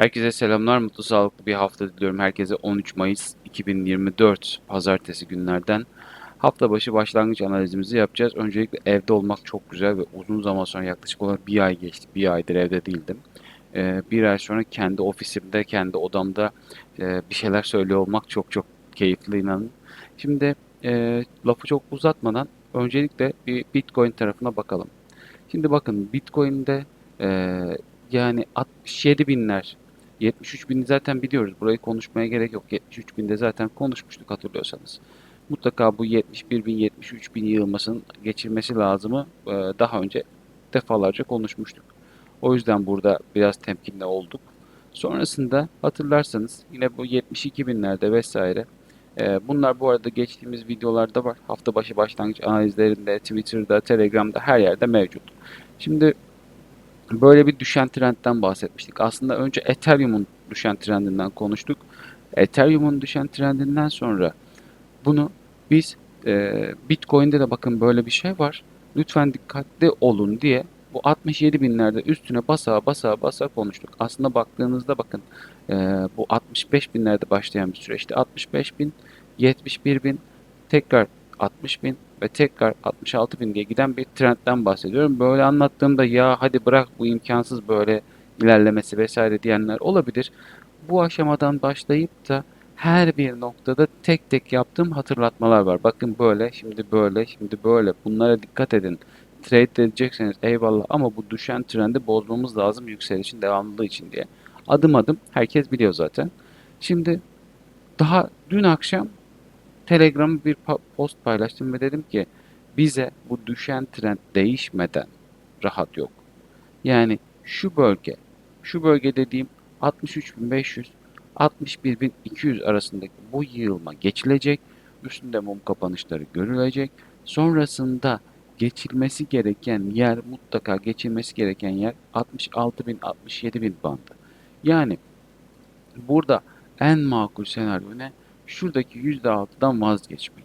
Herkese selamlar, mutlu sağlıklı bir hafta diliyorum. Herkese 13 Mayıs 2024 Pazartesi günlerden hafta başı başlangıç analizimizi yapacağız. Öncelikle evde olmak çok güzel ve uzun zaman sonra yaklaşık olarak bir ay geçti. Bir aydır evde değildim. Ee, bir ay sonra kendi ofisimde, kendi odamda e, bir şeyler söylüyor olmak çok çok keyifli inanın. Şimdi e, lafı çok uzatmadan öncelikle bir Bitcoin tarafına bakalım. Şimdi bakın Bitcoin'de e, yani 67 binler 73 bini zaten biliyoruz. Burayı konuşmaya gerek yok. 73 binde zaten konuşmuştuk hatırlıyorsanız. Mutlaka bu 71 bin 73 bin yığılmasının geçilmesi lazımı e, daha önce defalarca konuşmuştuk. O yüzden burada biraz temkinli olduk. Sonrasında hatırlarsanız yine bu 72 binlerde vesaire e, bunlar bu arada geçtiğimiz videolarda var. Hafta başı başlangıç analizlerinde, Twitter'da, Telegram'da her yerde mevcut. Şimdi böyle bir düşen trendten bahsetmiştik. Aslında önce Ethereum'un düşen trendinden konuştuk. Ethereum'un düşen trendinden sonra bunu biz e, Bitcoin'de de bakın böyle bir şey var. Lütfen dikkatli olun diye bu 67 binlerde üstüne basa basa basa konuştuk. Aslında baktığınızda bakın e, bu 65 binlerde başlayan bir süreçti. 65 bin, 71 bin, tekrar 60 bin ve tekrar 66 bin diye giden bir trendten bahsediyorum. Böyle anlattığımda ya hadi bırak bu imkansız böyle ilerlemesi vesaire diyenler olabilir. Bu aşamadan başlayıp da her bir noktada tek tek yaptığım hatırlatmalar var. Bakın böyle, şimdi böyle, şimdi böyle. Bunlara dikkat edin. Trade edecekseniz eyvallah ama bu düşen trendi bozmamız lazım yükselişin devamlılığı için diye. Adım adım herkes biliyor zaten. Şimdi daha dün akşam Telegram'ı bir post paylaştım ve dedim ki bize bu düşen trend değişmeden rahat yok. Yani şu bölge, şu bölge dediğim 63.500 61.200 arasındaki bu yığılma geçilecek. Üstünde mum kapanışları görülecek. Sonrasında geçilmesi gereken yer mutlaka geçilmesi gereken yer 66.000 67.000 bandı. Yani burada en makul senaryo ne? Şuradaki %6'dan vazgeçmek.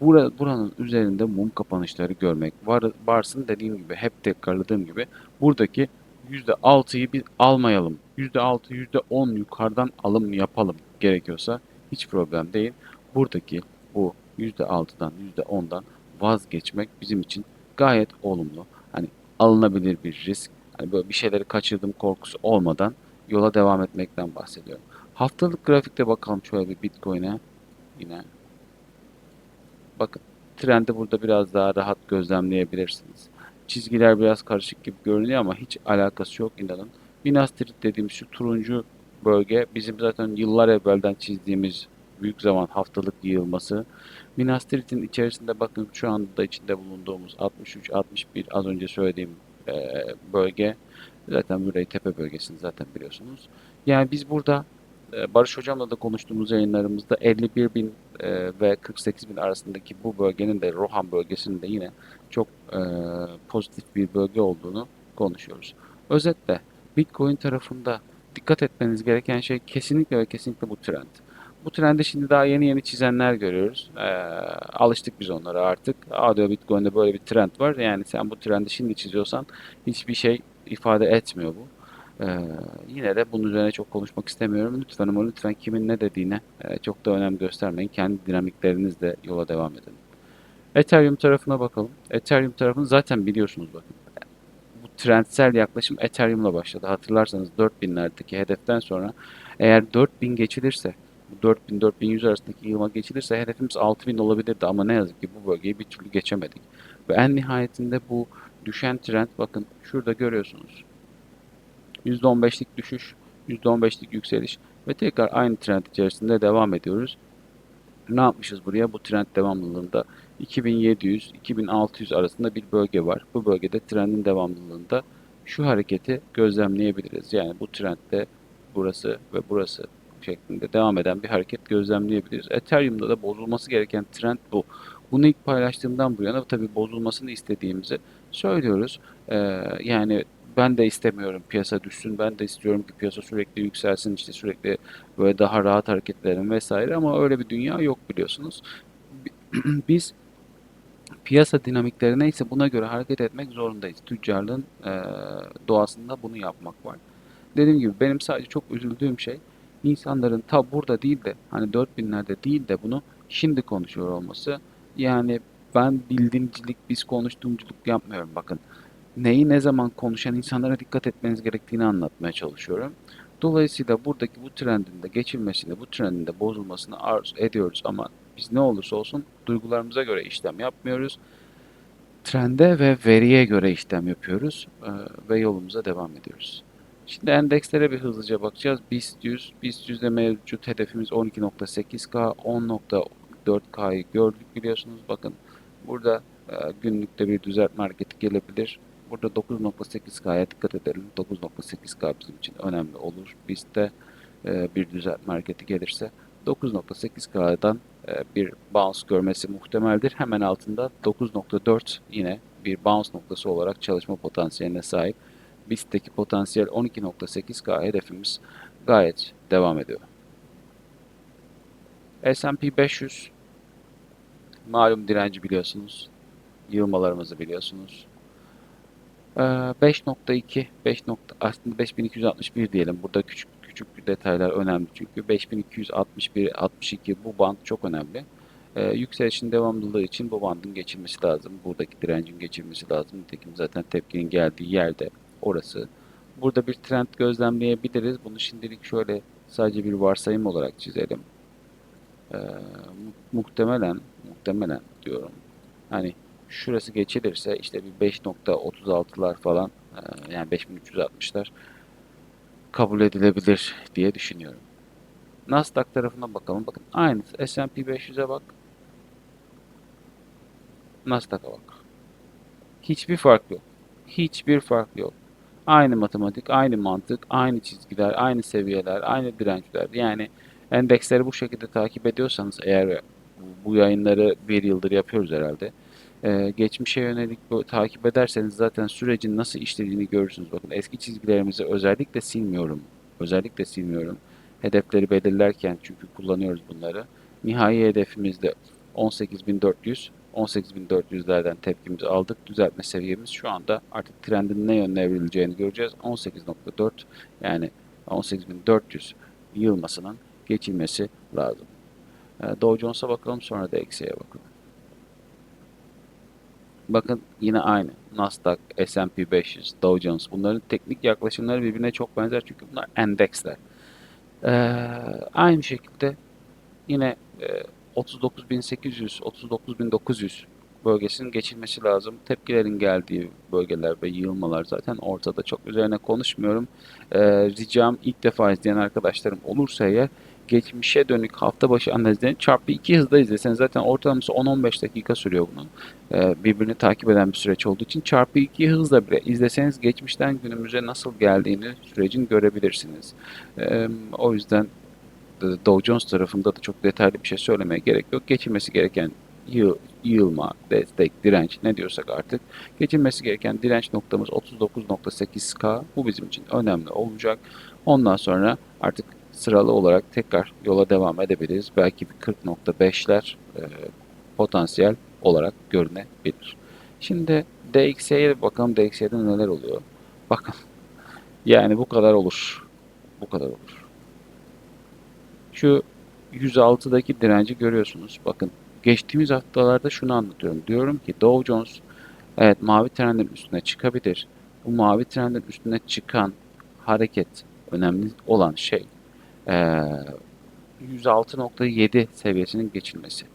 Bura, buranın üzerinde mum kapanışları görmek. Var, varsın dediğim gibi hep tekrarladığım gibi buradaki %6'yı bir almayalım. %6, %10 yukarıdan alım yapalım gerekiyorsa hiç problem değil. Buradaki bu %6'dan, %10'dan vazgeçmek bizim için gayet olumlu. Hani alınabilir bir risk. Hani böyle bir şeyleri kaçırdım korkusu olmadan yola devam etmekten bahsediyorum. Haftalık grafikte bakalım şöyle bir Bitcoin'e yine. Bakın trendi burada biraz daha rahat gözlemleyebilirsiniz. Çizgiler biraz karışık gibi görünüyor ama hiç alakası yok inanın. Minas Tirith dediğimiz şu turuncu bölge bizim zaten yıllar evvelden çizdiğimiz büyük zaman haftalık yığılması. Minas Tirith'in içerisinde bakın şu anda içinde bulunduğumuz 63-61 az önce söylediğim e, bölge. Zaten burayı tepe bölgesini zaten biliyorsunuz. Yani biz burada Barış Hocam'la da konuştuğumuz yayınlarımızda 51 bin e, ve 48 bin arasındaki bu bölgenin de Rohan bölgesinin de yine çok e, pozitif bir bölge olduğunu konuşuyoruz. Özetle Bitcoin tarafında dikkat etmeniz gereken şey kesinlikle ve kesinlikle bu trend. Bu trendi şimdi daha yeni yeni çizenler görüyoruz. Alıştık biz onlara artık. Aa Bitcoin'de böyle bir trend var. Yani sen bu trendi şimdi çiziyorsan hiçbir şey ifade etmiyor bu. Ee, yine de bunun üzerine çok konuşmak istemiyorum. Lütfen ama lütfen kimin ne dediğine e, çok da önem göstermeyin. Kendi dinamiklerinizle yola devam edin. Ethereum tarafına bakalım. Ethereum tarafını zaten biliyorsunuz bakın. Bu trendsel yaklaşım Ethereum'la başladı. Hatırlarsanız 4000'lerdeki hedeften sonra eğer 4000 geçilirse bu 4000-4100 arasındaki yılma geçilirse hedefimiz 6000 olabilirdi ama ne yazık ki bu bölgeyi bir türlü geçemedik. Ve en nihayetinde bu düşen trend bakın şurada görüyorsunuz. %15'lik düşüş, %15'lik yükseliş ve tekrar aynı trend içerisinde devam ediyoruz. Ne yapmışız buraya? Bu trend devamlılığında 2700-2600 arasında bir bölge var. Bu bölgede trendin devamlılığında şu hareketi gözlemleyebiliriz. Yani bu trendde burası ve burası şeklinde devam eden bir hareket gözlemleyebiliriz. Ethereum'da da bozulması gereken trend bu. Bunu ilk paylaştığımdan bu yana tabii bozulmasını istediğimizi söylüyoruz. Ee, yani ben de istemiyorum piyasa düşsün. Ben de istiyorum ki piyasa sürekli yükselsin. işte sürekli böyle daha rahat hareketlerin vesaire ama öyle bir dünya yok biliyorsunuz. Biz piyasa dinamikleri neyse buna göre hareket etmek zorundayız. Tüccarlığın e, doğasında bunu yapmak var. dediğim gibi benim sadece çok üzüldüğüm şey insanların ta burada değil de hani 4000'lerde değil de bunu şimdi konuşuyor olması. Yani ben bildiğimcilik, biz konuştuğumculuk yapmıyorum bakın. Neyi ne zaman konuşan insanlara dikkat etmeniz gerektiğini anlatmaya çalışıyorum. Dolayısıyla buradaki bu trendin de geçilmesini, bu trendin de bozulmasını arzu ediyoruz ama biz ne olursa olsun duygularımıza göre işlem yapmıyoruz. Trende ve veriye göre işlem yapıyoruz ve yolumuza devam ediyoruz. Şimdi endekslere bir hızlıca bakacağız. BIST 100, BIST 100'de mevcut hedefimiz 12.8K, 10.4K'yı gördük biliyorsunuz. Bakın burada günlükte bir düzeltme hareketi gelebilir. Burada 9.8K'ya dikkat edelim. 9.8K bizim için önemli olur. BIST'te e, bir düzeltme hareketi gelirse 9.8K'dan e, bir bounce görmesi muhtemeldir. Hemen altında 9.4 yine bir bounce noktası olarak çalışma potansiyeline sahip. BIST'teki potansiyel 12.8K hedefimiz gayet devam ediyor. S&P 500 malum direnci biliyorsunuz. Yığılmalarımızı biliyorsunuz. Ee, 5.2 5. nokta- aslında 5261 diyelim. Burada küçük küçük detaylar önemli çünkü 5261 62 bu band çok önemli. Ee, yükselişin devamlılığı için bu bandın geçilmesi lazım. Buradaki direncin geçilmesi lazım. Nitekim zaten tepkinin geldiği yerde orası. Burada bir trend gözlemleyebiliriz. Bunu şimdilik şöyle sadece bir varsayım olarak çizelim. Ee, mu- muhtemelen muhtemelen diyorum. Hani şurası geçilirse işte bir 5.36'lar falan e, yani 5360'lar kabul edilebilir diye düşünüyorum. Nasdaq tarafına bakalım. Bakın aynısı. S&P 500'e bak. Nasdaq'a bak. Hiçbir fark yok. Hiçbir fark yok. Aynı matematik, aynı mantık, aynı çizgiler, aynı seviyeler, aynı dirençler. Yani endeksleri bu şekilde takip ediyorsanız eğer bu yayınları bir yıldır yapıyoruz herhalde. Ee, geçmişe yönelik bu, takip ederseniz zaten sürecin nasıl işlediğini görürsünüz. Bakın eski çizgilerimizi özellikle silmiyorum. Özellikle silmiyorum. Hedefleri belirlerken çünkü kullanıyoruz bunları. Nihai hedefimiz de 18.400. 18.400'lerden tepkimizi aldık. Düzeltme seviyemiz şu anda artık trendin ne yönde evrileceğini göreceğiz. 18.4 yani 18.400 yığılmasının geçilmesi lazım. Ee, Dow Jones'a bakalım sonra da eksiye bakalım. Bakın yine aynı. Nasdaq, S&P 500, Dow Jones. Bunların teknik yaklaşımları birbirine çok benzer çünkü bunlar endeksler. Ee, aynı şekilde yine e, 39.800, 39.900 bölgesinin geçilmesi lazım. Tepkilerin geldiği bölgeler ve yığılmalar zaten ortada. Çok üzerine konuşmuyorum. Ee, ricam ilk defa izleyen arkadaşlarım olursa eğer geçmişe dönük hafta başı analizlerini çarpı 2 hızda izleseniz zaten ortalaması 10-15 dakika sürüyor bunun. Ee, birbirini takip eden bir süreç olduğu için çarpı 2 hızla bile izleseniz geçmişten günümüze nasıl geldiğini sürecin görebilirsiniz. Ee, o yüzden e, Dow Jones tarafında da çok detaylı bir şey söylemeye gerek yok. Geçilmesi gereken yığ, yığılma, destek, direnç ne diyorsak artık geçilmesi gereken direnç noktamız 39.8K. Bu bizim için önemli olacak. Ondan sonra artık sıralı olarak tekrar yola devam edebiliriz. Belki bir 40.5'ler e, potansiyel olarak görünebilir. Şimdi DXY'ye bakalım DXY'de neler oluyor. Bakın yani bu kadar olur. Bu kadar olur. Şu 106'daki direnci görüyorsunuz. Bakın geçtiğimiz haftalarda şunu anlatıyorum. Diyorum ki Dow Jones evet mavi trendin üstüne çıkabilir. Bu mavi trendin üstüne çıkan hareket önemli olan şey 106.7 seviyesinin geçilmesi.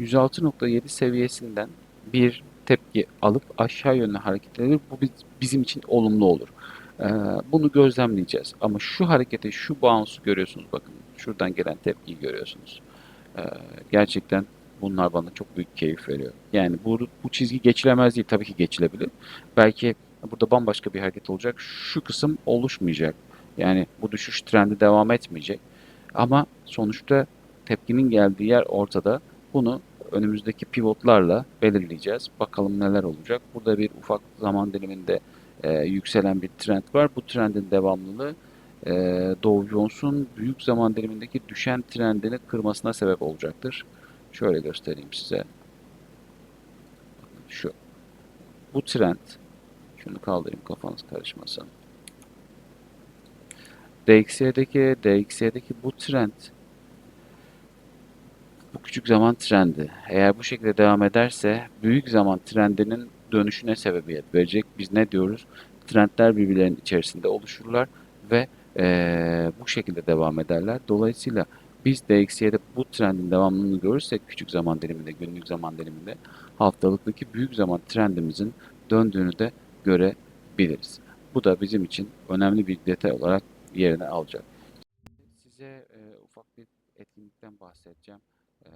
106.7 seviyesinden bir tepki alıp aşağı yönlü hareket edilir. Bu biz- bizim için olumlu olur. Ee, bunu gözlemleyeceğiz. Ama şu hareketi, şu bounce'u görüyorsunuz bakın. Şuradan gelen tepkiyi görüyorsunuz. Ee, gerçekten bunlar bana çok büyük keyif veriyor. Yani bu, bu çizgi geçilemez değil. Tabii ki geçilebilir. Belki burada bambaşka bir hareket olacak. Şu kısım oluşmayacak. Yani bu düşüş trendi devam etmeyecek. Ama sonuçta tepkinin geldiği yer ortada. Bunu önümüzdeki pivotlarla belirleyeceğiz. Bakalım neler olacak. Burada bir ufak zaman diliminde e, yükselen bir trend var. Bu trendin devamlılığı e, Dow Jones'un büyük zaman dilimindeki düşen trendini kırmasına sebep olacaktır. Şöyle göstereyim size. Şu. Bu trend şunu kaldırayım kafanız karışmasın. DXY'deki DXY'deki bu trend bu küçük zaman trendi. Eğer bu şekilde devam ederse büyük zaman trendinin dönüşüne sebebiyet verecek. Biz ne diyoruz? Trendler birbirlerinin içerisinde oluşurlar ve eee, bu şekilde devam ederler. Dolayısıyla biz DXY'de bu trendin devamlılığını görürsek küçük zaman diliminde, günlük zaman diliminde haftalıktaki büyük zaman trendimizin döndüğünü de görebiliriz. Bu da bizim için önemli bir detay olarak yerini alacak. Size e, ufak bir etkinlikten bahsedeceğim. E,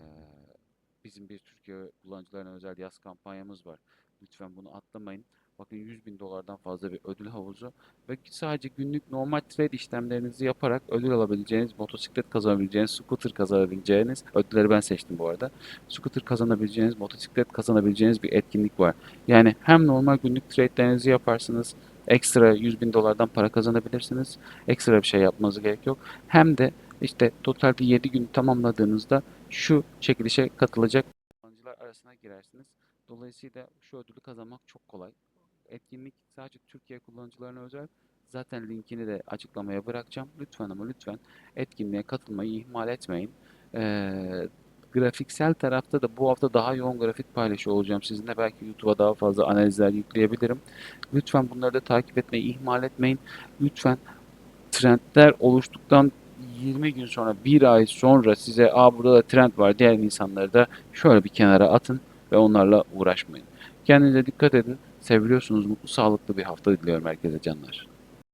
bizim bir Türkiye kullanıcılarına özel yaz kampanyamız var. Lütfen bunu atlamayın. Bakın 100 bin dolardan fazla bir ödül havuzu ve sadece günlük normal trade işlemlerinizi yaparak ödül alabileceğiniz, motosiklet kazanabileceğiniz, scooter kazanabileceğiniz, ödülleri ben seçtim bu arada. Scooter kazanabileceğiniz, motosiklet kazanabileceğiniz bir etkinlik var. Yani hem normal günlük trade'lerinizi yaparsınız, ekstra 100 bin dolardan para kazanabilirsiniz. Ekstra bir şey yapmanıza gerek yok. Hem de işte totalde 7 gün tamamladığınızda şu çekilişe katılacak kullanıcılar arasına girersiniz. Dolayısıyla şu ödülü kazanmak çok kolay. Etkinlik sadece Türkiye kullanıcılarına özel. Zaten linkini de açıklamaya bırakacağım. Lütfen ama lütfen etkinliğe katılmayı ihmal etmeyin. Ee, grafiksel tarafta da bu hafta daha yoğun grafik paylaşıyor olacağım sizinle. Belki YouTube'a daha fazla analizler yükleyebilirim. Lütfen bunları da takip etmeyi ihmal etmeyin. Lütfen trendler oluştuktan 20 gün sonra, bir ay sonra size Aa, burada da trend var diğer insanları da şöyle bir kenara atın ve onlarla uğraşmayın. Kendinize dikkat edin. Seviyorsunuz. Mutlu, sağlıklı bir hafta diliyorum herkese canlar.